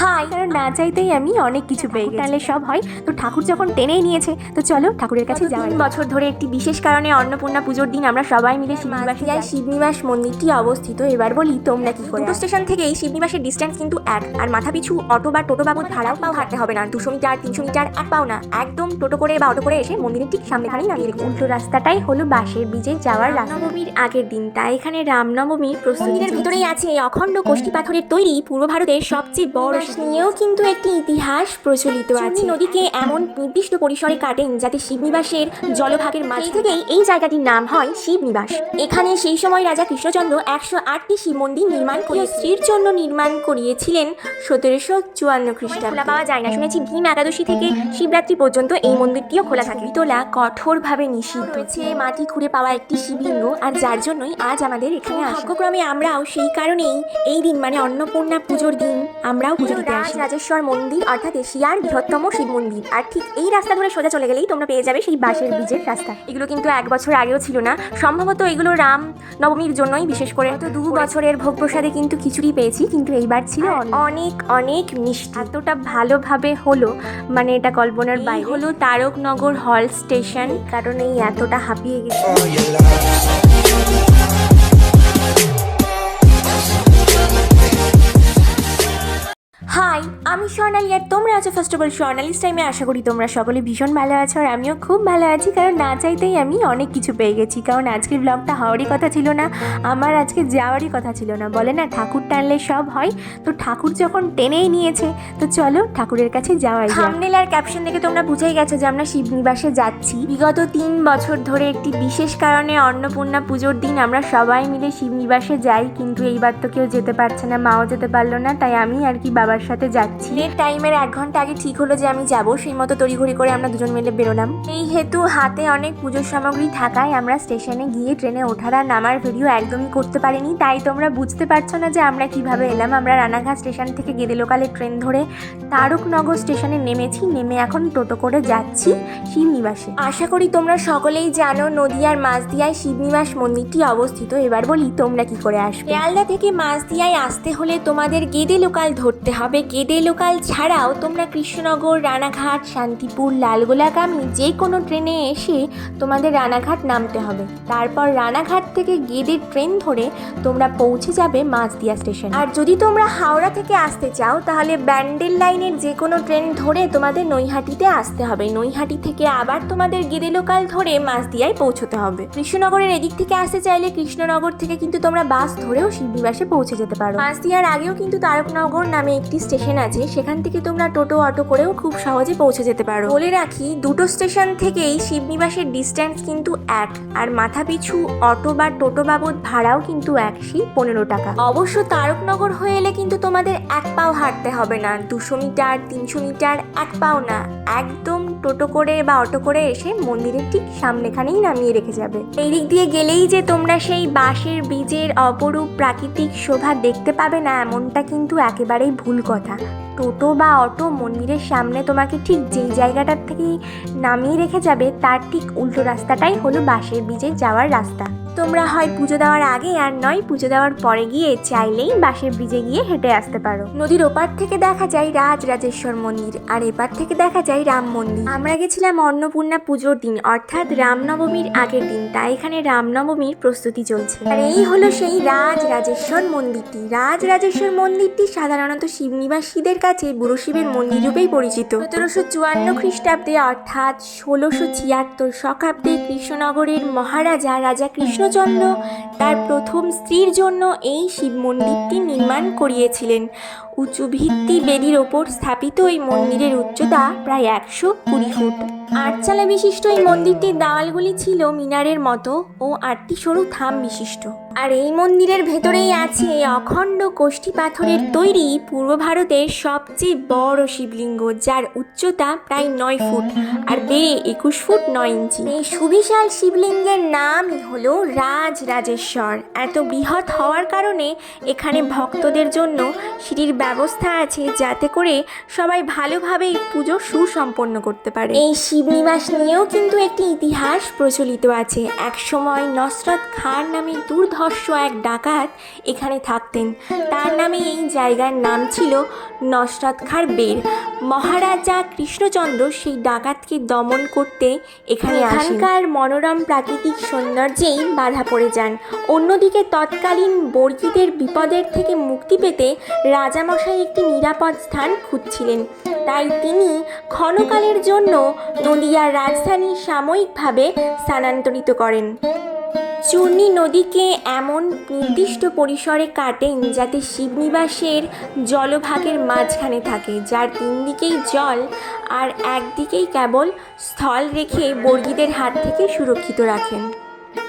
High কারণ না চাইতেই আমি অনেক কিছু পেয়ে গেছি। টানলে সব হয়? তো ঠাকুর যখন টেনেই নিয়েছে তো চলো ঠাকুরের কাছে যাওয়াই বছর ধরে একটি বিশেষ কারণে অন্নপূর্ণা পুজোর দিন আমরা সবাই মিলে শিবনিবাসে যাই। শিবনিবাস মন্দিরটি অবস্থিত এবার বলি তোমরা কি করে স্টেশন থেকেই শিবনিবাসের ডিস্টেন্স কিন্তু এক আর মাথা পিছু অটো বা টোটো বাবদ ভাড়াও পাও হাঁটতে হবে না। দুশো মিটার তিনশো মিটার এক পাও না। একদম টোটো করে বা অটো করে এসে মন্দিরের ঠিক সামনেখানেই নামিয়ে রেখে উল্টো রাস্তাটাই হলো বাসের বীজে যাওয়ার রামনবমীর আগের দিন তাই এখানে রামনবমীর প্রস্তুতির ভিতরেই আছে এই অখণ্ড কোষ্ঠী পাথরের তৈরি পূর্ব ভারতের সবচেয়ে বড় নিয়েও কিন্তু একটি ইতিহাস প্রচলিত আছে। নদীকে এমন নির্দিষ্ট পরিসরে কাটেন যাতে শিবনিবাসের জলভাগের মাঝ থেকেই এই জায়গাটির নাম হয় শিবনিবাস এখানে সেই সময় রাজা কৃষ্ণচন্দ্র একশো আটটি শিব মন্দির নির্মাণ করে স্ত্রীর জন্য নির্মাণ করিয়েছিলেন সতেরোশো চুয়ান্ন খ্রিস্টাব্দ। খোলা পাওয়া যায় না। শুনেছি ভীম একাদশী থেকে শিবরাত্রি পর্যন্ত এই মন্দিরটিও খোলা থাকে। তোলা কঠোরভাবে নিষিদ্ধ। হয়েছে মাটি খুঁড়ে পাওয়া একটি শিবলিঙ্গ আর যার জন্যই আজ আমাদের এখানে ভাগ্যক্রমে আমরাও সেই কারণেই এই দিন মানে অন্নপূর্ণা পুজোর দিন আমরাও পুজো আসি রাজেশ্বর মন্দির অর্থাৎ এশিয়ার বৃহত্তম শিব মন্দির। আর ঠিক এই রাস্তা ধরে সোজা চলে গেলেই তোমরা পেয়ে যাবে সেই বাঁশের বীজের রাস্তা। এগুলো কিন্তু এক বছর আগেও ছিল না। সম্ভবত এগুলো রাম নবমীর জন্যই বিশেষ করে। তো দু বছরের ভোগ প্রসাদে কিন্তু খিচুড়ি পেয়েছি কিন্তু এইবার ছিল অনেক। অনেক মিষ্টি। এতটা ভালোভাবে হলো মানে এটা কল্পনার বাইরে। হলো তারকনগর হল স্টেশন। কারণ এই এতটা হাঁপিয়ে গেছি। হাই, আমি স্বর্ণালী আর তোমরা আছো ফার্স্ট অফ অল স্বর্ণালিস টাইমে আশা করি তোমরা সকলে ভীষণ ভালো আছো আর আমিও খুব ভালো আছি, কারণ না চাইতেই আমি অনেক কিছু পেয়ে গেছি। কারণ আজকের ব্লগটা হওয়ারই কথা ছিল না, আমার আজকে যাওয়ারই কথা ছিল না। বলে না, ঠাকুর টানলে সব হয়। তো ঠাকুর যখন টেনেই নিয়েছে, তো চলো ঠাকুরের কাছে যাওয়াই থামনেল আর ক্যাপশন দেখে তোমরা বুঝেই গেছো যে আমরা শিবনিবাসে যাচ্ছি। বিগত তিন বছর ধরে একটি বিশেষ কারণে অন্নপূর্ণা পুজোর দিন আমরা সবাই মিলে শিবনিবাসে যাই, কিন্তু এইবার তো কেউ যেতে পারছে না, মাও যেতে পারল না, তাই আমি আর কি বাবার সাথে যাচ্ছি। লেট টাইমের এক ঘণ্টা আগে ঠিক হলো যে আমি যাব, সেই মতো তড়িঘড়ি করে আমরা দুজন মিলে বেরোলাম। এই হেতু হাতে অনেক পুজোর সামগ্রী থাকায় আমরা স্টেশনে গিয়ে ট্রেনে ওঠার আর নামার ভিডিও একদমই করতে পারিনি। তাই তোমরা বুঝতে পারছ না যে আমরা কীভাবে এলাম। আমরা রানাঘাট স্টেশন থেকে গেদে লোকালে ট্রেন ধরে তারকনগর স্টেশনে নেমেছি। নেমে এখন টোটো করে যাচ্ছি শিবনিবাসে। আশা করি তোমরা সকলেই জানো নদিয়ার মাঝদিয়ায় শিবনিবাস মন্দিরটি অবস্থিত। এবার বলি তোমরা কি করে আসবে। শিয়ালদা থেকে মাঝদিয়ায় আসতে হলে তোমাদের গেদে লোকাল ধরতে হবে। গেদে লোকাল ছাড়াও তোমরা কৃষ্ণনগর, রানাঘাট, শান্তিপুর, লালগোলাগামী যে কোনো ট্রেনে এসে তোমাদের রানাঘাট নামতে হবে। তারপর রানাঘাট থেকে গেদে ট্রেন ধরে তোমরা পৌঁছে যাবে মাঝদিয়া স্টেশন। আর যদি তোমরা হাওড়া থেকে আসতে চাও, তাহলে ব্যান্ডেল লাইনের যে কোনো ট্রেন ধরে তোমাদের নৈহাটিতে আসতে হবে। নৈহাটি থেকে আবার তোমাদের গেদে লোকাল ধরে মাঝদিয়ায় পৌঁছতে হবে। কৃষ্ণনগরের এদিক থেকে আসতে চাইলে কৃষ্ণনগর থেকে কিন্তু তোমরা বাস ধরেও শিবনিবাসে পৌঁছে যেতে পারো। মাঝদিয়ার আগেও কিন্তু তারকনগর নামে একটি স্টেশন আছে, সেখান থেকে তোমরা টোটো, অটো করেও খুব সহজে পৌঁছে যেতে পারো। বলে রাখি, দুটো স্টেশন থেকেই শিবনিবাসের ডিস্ট্যান্স কিন্তু এক, আর মাথা পিছু অটো বা টোটো বাবদ ভাড়াও কিন্তু এক, সেই পনেরো টাকা। অবশ্য তারকনগর হয়ে এলে কিন্তু তোমাদের এক পাও হাঁটতে হবে না। দুশো মিটার, তিনশো মিটার, এক পাও না। একদম টোটো করে বা অটো করে এসে মন্দিরের ঠিক সামনেখানেই নামিয়ে রেখে যাবে। এই দিক দিয়ে গেলেই যে তোমরা সেই বাঁশের বীজের অপরূপ প্রাকৃতিক শোভা দেখতে পাবে না, এমনটা কিন্তু একেবারেই ভুল কথা। টোটো বা অটো মন্দিরের সামনে তোমাকে ঠিক যেই জায়গাটার থেকেই নামিয়ে রেখে যাবে, তার ঠিক উল্টো রাস্তাটাই হলো বাঁশের বীজে যাওয়ার রাস্তা। তোমরা হয় পুজো দেওয়ার আগে আর নয়, পুজো দেওয়ার পরে গিয়ে চাইলেই বাঁশের ব্রিজে গিয়ে হেঁটে আসতে পারো। নদীর ওপার থেকে দেখা যায় রাজ রাজেশ্বর মন্দির, আর এপার থেকে দেখা যায় রাম মন্দির। আমরা গেছিলাম অন্নপূর্ণা পুজোর দিন, অর্থাৎ রামনবমীর আগের দিন, তাই এখানে রামনবমীর প্রস্তুতি চলছে। আর এই হলো সেই রাজ রাজেশ্বর মন্দিরটি। রাজ রাজেশ্বর মন্দিরটি সাধারণত শিবনিবাসীদের কাছে বুড়ো শিবের মন্দির রূপেই পরিচিত। সতেরোশো চুয়ান্ন খ্রিস্টাব্দে, অর্থাৎ ষোলোশো ছিয়াত্তর শকাব্দে কৃষ্ণনগরের মহারাজা রাজা কৃষ্ণচন্দ্র তার প্রথম স্ত্রীর জন্য এই শিব মন্দিরটি নির্মাণ করিয়েছিলেন। উঁচু ভিত্তি বেদির ওপর স্থাপিত এই মন্দিরের উচ্চতা প্রায় একশো কুড়ি ফুট। আটচালা বিশিষ্ট এই মন্দিরটির দেওয়ালগুলি ছিল মিনারের মতো ও আটটি সরু থাম বিশিষ্ট। আর এই মন্দিরের ভেতরেই আছে অখণ্ড কোষ্ঠী পাথরের তৈরি পূর্ব ভারতের সবচেয়ে বড় শিবলিঙ্গ, যার উচ্চতা প্রায় নয় ফুট আর বেড়ে একুশ ফুট নয় ইঞ্চি। এই সুবিশাল শিবলিঙ্গের নামই হলো রাজ রাজেশ্বর এত বৃহৎ হওয়ার কারণে এখানে ভক্তদের জন্য সিঁড়ির ব্যবস্থা আছে, যাতে করে সবাই ভালোভাবে পুজো সুসম্পন্ন করতে পারে। এই শিব শিবনিবাস নিয়েও কিন্তু একটি ইতিহাস প্রচলিত আছে। একসময় নসরত খান নামে দুর্ধর্ষ এক ডাকাত এখানে থাকতেন। তার নামে এই জায়গার নাম ছিল নসরত খার বের মহারাজা কৃষ্ণচন্দ্র সেই ডাকাতকে দমন করতে এখানে এখানকার মনোরম প্রাকৃতিক সৌন্দর্যেই বাধা পড়ে যান। অন্যদিকে তৎকালীন বর্গীদের বিপদের থেকে মুক্তি পেতে রাজামশাই একটি নিরাপদ স্থান খুঁজছিলেন। তাই তিনি ক্ষণকালের জন্য নদিয়ার রাজধানী সাময়িকভাবে স্থানান্তরিত করেন। চূর্ণী নদীকে এমন নির্দিষ্ট পরিসরে কাটেন যাতে শিবনিবাসের জলভাগের মাঝখানে থাকে, যার তিন দিকেই জল আর একদিকেই কেবল স্থল রেখে বর্গীদের হাত থেকে সুরক্ষিত রাখেন।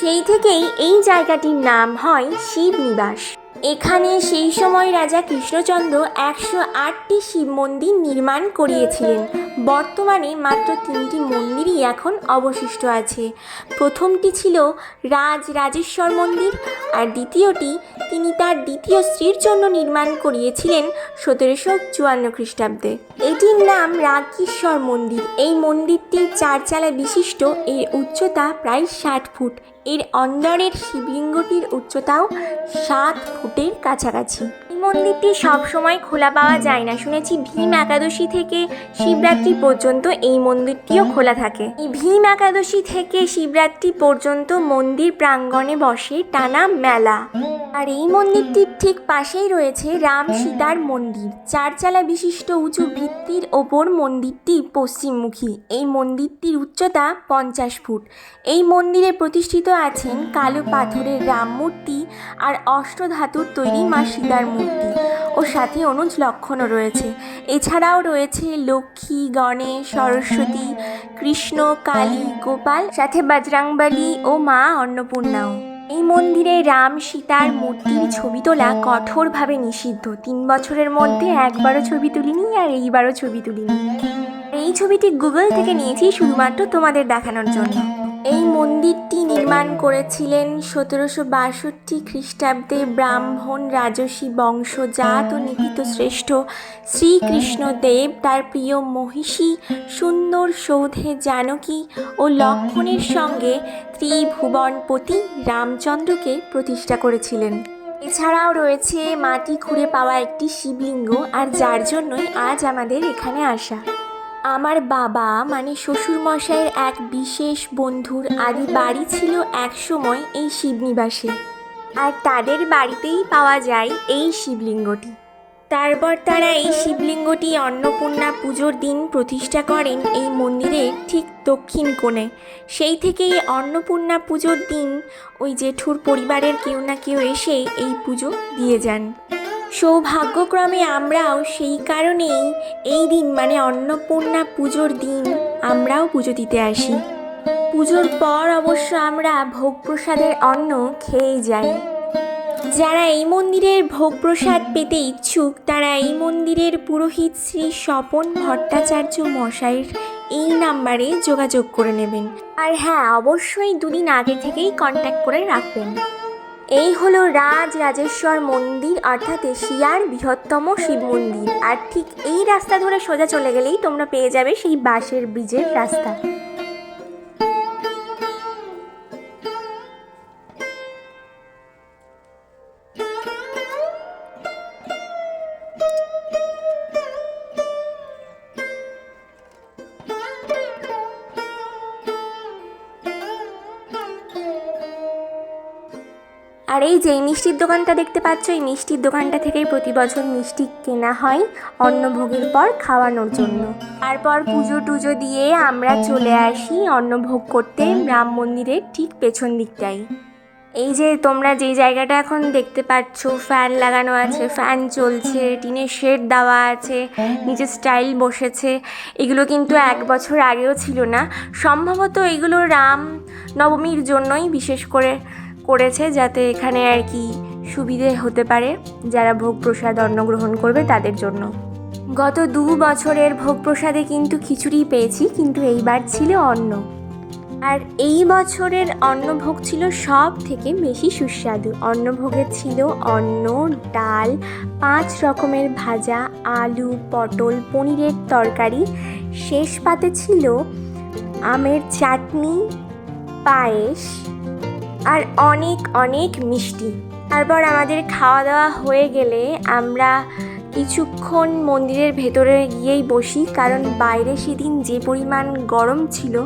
সেই থেকেই এই জায়গাটির নাম হয় শিবনিবাস। এখানে সেই সময় রাজা কৃষ্ণচন্দ্র একশো আটটি শিব মন্দির নির্মাণ করিয়েছিলেন। বর্তমানে মাত্র তিনটি মন্দিরই এখন অবশিষ্ট আছে। প্রথমটি ছিল রাজ রাজেশ্বর মন্দির, আর দ্বিতীয়টি তিনি তার দ্বিতীয় স্ত্রীর জন্য নির্মাণ করিয়েছিলেন সতেরোশো চুয়ান্ন খ্রিস্টাব্দে। এটির নাম রাগীশ্বর মন্দির। এই মন্দিরটি চারচালা বিশিষ্ট, এর উচ্চতা প্রায় ষাট ফুট। এর অন্দরের শিবলিঙ্গটির উচ্চতাও সাত ফুটের কাছাকাছি। এই মন্দিরটি সবসময় খোলা পাওয়া যায় না। শুনেছি ভীম একাদশী থেকে শিবরাত্রি পর্যন্ত এই মন্দিরটিও খোলা থাকে। এই ভীম একাদশী থেকে শিবরাত্রি পর্যন্ত মন্দির প্রাঙ্গণে বসে টানা মেলা। আর এই মন্দিরটির ঠিক পাশেই রয়েছে রাম সীতার মন্দির। চারচালা বিশিষ্ট উঁচু ভিত্তির ওপর মন্দিরটি পশ্চিমমুখী। এই মন্দিরটির উচ্চতা পঞ্চাশ ফুট। এই মন্দিরে প্রতিষ্ঠিত আছেন কালো পাথরের রাম মূর্তি আর অষ্টধাতুর তৈরি মা সীতার মূর্তি ও সাথে অনুজ লক্ষণও রয়েছে। এছাড়াও রয়েছে লক্ষ্মী, গণেশ, সরস্বতী, কৃষ্ণ, কালী, গোপাল, সাথে বজরাংবলী ও মা অন্নপূর্ণাও। এই মন্দিরে রাম, সীতার মূর্তির ছবি তোলা কঠোরভাবে নিষিদ্ধ। তিন বছরের মধ্যে একবারও ছবি তুলিনি আর এইবারও ছবি তুলিনি। এই ছবিটি গুগল থেকে নিয়েছি শুধুমাত্র তোমাদের দেখানোর জন্য। এই মন্দিরটি নির্মাণ করেছিলেন সতেরোশো বাষট্টি খ্রিস্টাব্দে ব্রাহ্মণ রাজসী বংশজাত ও নিপিত শ্রেষ্ঠ শ্রীকৃষ্ণ দেব তার প্রিয় মহিষী, সুন্দর সৌধে জানকী ও লক্ষণের সঙ্গে ত্রিভুবনপতি রামচন্দ্রকে প্রতিষ্ঠা করেছিলেন। এছাড়াও রয়েছে মাটি খুঁড়ে পাওয়া একটি শিবলিঙ্গ, আর যার জন্যই আজ আমাদের এখানে আসা। আমার বাবা মানে শ্বশুরমশাইয়ের এক বিশেষ বন্ধুর আদি বাড়ি ছিল একসময় এই শিবনিবাসে। আর তাদের বাড়িতেই পাওয়া যায় এই শিবলিঙ্গটি। তারপর তারা এই শিবলিঙ্গটি অন্নপূর্ণা পুজোর দিন প্রতিষ্ঠা করেন এই মন্দিরের ঠিক দক্ষিণ কোণে। সেই থেকেই অন্নপূর্ণা পুজোর দিন ওই জেঠুর পরিবারের কেউ না কেউ এসে এই পুজো দিয়ে যান। সৌভাগ্যক্রমে আমরাও সেই কারণেই এই দিন মানে অন্নপূর্ণা পুজোর দিন, আমরাও পুজো দিতে আসি। পুজোর পর অবশ্য আমরা ভোগ প্রসাদের অন্ন খেয়ে যাই। যারা এই মন্দিরের ভোগ প্রসাদ পেতে ইচ্ছুক, তারা এই মন্দিরের পুরোহিত শ্রী স্বপন ভট্টাচার্য মশাইয়ের এই নাম্বারে যোগাযোগ করে নেবেন। আর হ্যাঁ অবশ্যই দুদিন আগে থেকেই কন্ট্যাক্ট করে রাখবেন। এই হলো রাজ রাজেশ্বর মন্দির, অর্থাৎ এশিয়ার বৃহত্তম শিব মন্দির। আর ঠিক এই রাস্তা ধরে সোজা চলে গেলেই তোমরা পেয়ে যাবে সেই বাঁশের ব্রিজের রাস্তা। আর এই যে মিষ্টির দোকানটা দেখতে পাচ্ছ, এই মিষ্টির দোকানটা থেকেই প্রতি বছর মিষ্টি কেনা হয় অন্নভোগের পর খাওয়ানোর জন্য। তারপর পুজো টুজো দিয়ে আমরা চলে আসি অন্নভোগ করতে রাম মন্দিরের ঠিক পেছন দিকটাই এই যে তোমরা যেই জায়গাটা এখন দেখতে পাচ্ছ, ফ্যান লাগানো আছে, ফ্যান চলছে, টিনের শেড দেওয়া আছে, নিচে স্টাইল বসেছে, এগুলো কিন্তু এক বছর আগেও ছিল না। সম্ভবত এগুলো রাম নবমীর জন্যই বিশেষ করে করেছে যাতে এখানে আর কি সুবিধে হতে পারে যারা ভোগ প্রসাদ অন্ন গ্রহণ করবে তাদের জন্য। গত দু বছরের ভোগ প্রসাদে কিন্তু খিচুড়ি পেয়েছি, কিন্তু এইবার ছিল অন্ন। আর এই বছরের অন্নভোগ ছিল সব থেকে বেশি সুস্বাদু। অন্নভোগে ছিল অন্ন, ডাল, পাঁচ রকমের ভাজা, আলু, পটল, পনিরের তরকারি। শেষ পাতে ছিল আমের চাটনি, পায়েস আর অনেক অনেক মিষ্টি। তারপর আমাদের খাওয়া দাওয়া হয়ে গেলে আমরা কিছুক্ষণ মন্দিরের ভেতরে গিয়েই বসি, কারণ বাইরে সেদিন যে পরিমাণ গরম ছিল,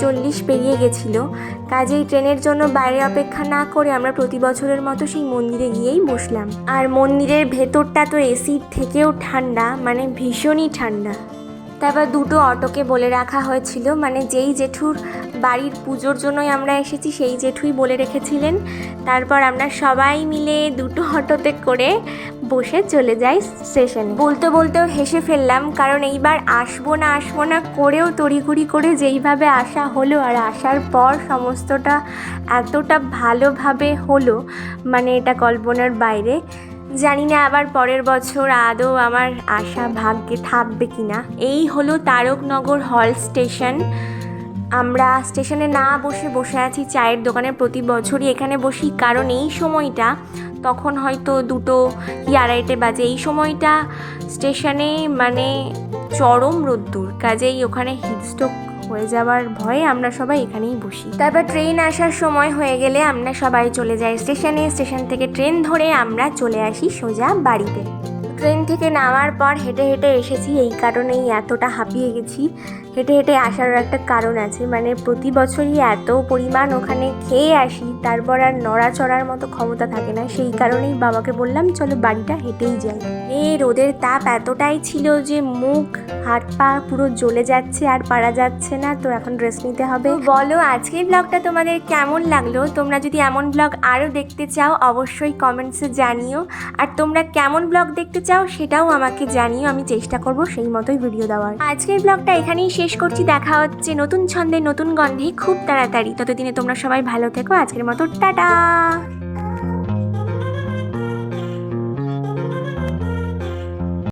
চল্লিশ পেরিয়ে গেছিল। কাজেই ট্রেনের জন্য বাইরে অপেক্ষা না করে আমরা প্রতি বছরের মতো সেই মন্দিরে গিয়েই বসলাম। আর মন্দিরের ভেতরটা তো এসির থেকেও ঠান্ডা মানে ভীষণই ঠান্ডা। তারপর দুটো অটোকে বলে রাখা হয়েছিল মানে যেই জেঠুর বাড়ির পুজোর জন্যই আমরা এসেছি, সেই জেঠুই বলে রেখেছিলেন। তারপর আমরা সবাই মিলে দুটো অটোতে করে বসে চলে যাই স্টেশন। বলতে বলতেও হেসে ফেললাম, কারণ এইবার আসব না আসব না করেও তড়িঘড়ি করে যেইভাবে আসা হলো আর আসার পর সমস্তটা এতটা ভালোভাবে হলো মানে এটা কল্পনার বাইরে। জানি না আবার পরের বছর আদৌ আমার আশা ভাগ্যে থাকবে কিনা। এই হলো তারকনগর হল স্টেশন। আমরা স্টেশনে না বসে বসে আছি, চায়ের দোকানে প্রতি বছরই এখানে বসি। কারণ এই সময়টা, তখন হয়তো দুটো কি আড়াইটে বাজে, এই সময়টা স্টেশনে মানে চরম রোদ্দুর। কাজেই ওখানে হিটস্ট্রোক হয়ে যাওয়ার ভয়ে আমরা সবাই এখানেই বসি। তারপর ট্রেন আসার সময় হয়ে গেলে আমরা সবাই চলে যাই স্টেশনে। স্টেশন থেকে ট্রেন ধরে আমরা চলে আসি সোজা বাড়িতে। ট্রেন থেকে নামার পর হেঁটে হেঁটে এসেছি। এই কারণেই এতটা হাঁপিয়ে গেছি। হেঁটে হেঁটে আসারও একটা কারণ আছে। মানে প্রতি বছরই এত পরিমাণ ওখানে খেয়ে আসি, তারপর আর নড়াচড়ার মতো ক্ষমতা থাকে না। সেই কারণেই বাবাকে বললাম, চলো বাড়িটা হেঁটেই যাই। এ রোদের তাপ এতটাই ছিল যে মুখ, হাত পা পুরো জ্বলে যাচ্ছে আর পারা যাচ্ছে না। তো এখন ড্রেস নিতে হবে। বলো, আজকের ব্লগটা তোমাদের কেমন লাগল? তোমরা যদি এমন ব্লগ আরও দেখতে চাও, অবশ্যই কমেন্টসে জানিও। আর তোমরা কেমন ব্লগ দেখতে চাও সেটাও আমাকে জানিও, আমি চেষ্টা করব সেই মতোই ভিডিও দেওয়ার। আজকের ব্লগটা এখানেই শেষ করছি, দেখা হচ্ছে নতুন ছন্দে, নতুন গন্ধে খুব তাড়াতাড়ি। ততদিনে তোমরা সবাই ভালো থেকো, আজকের মতো, টাটা!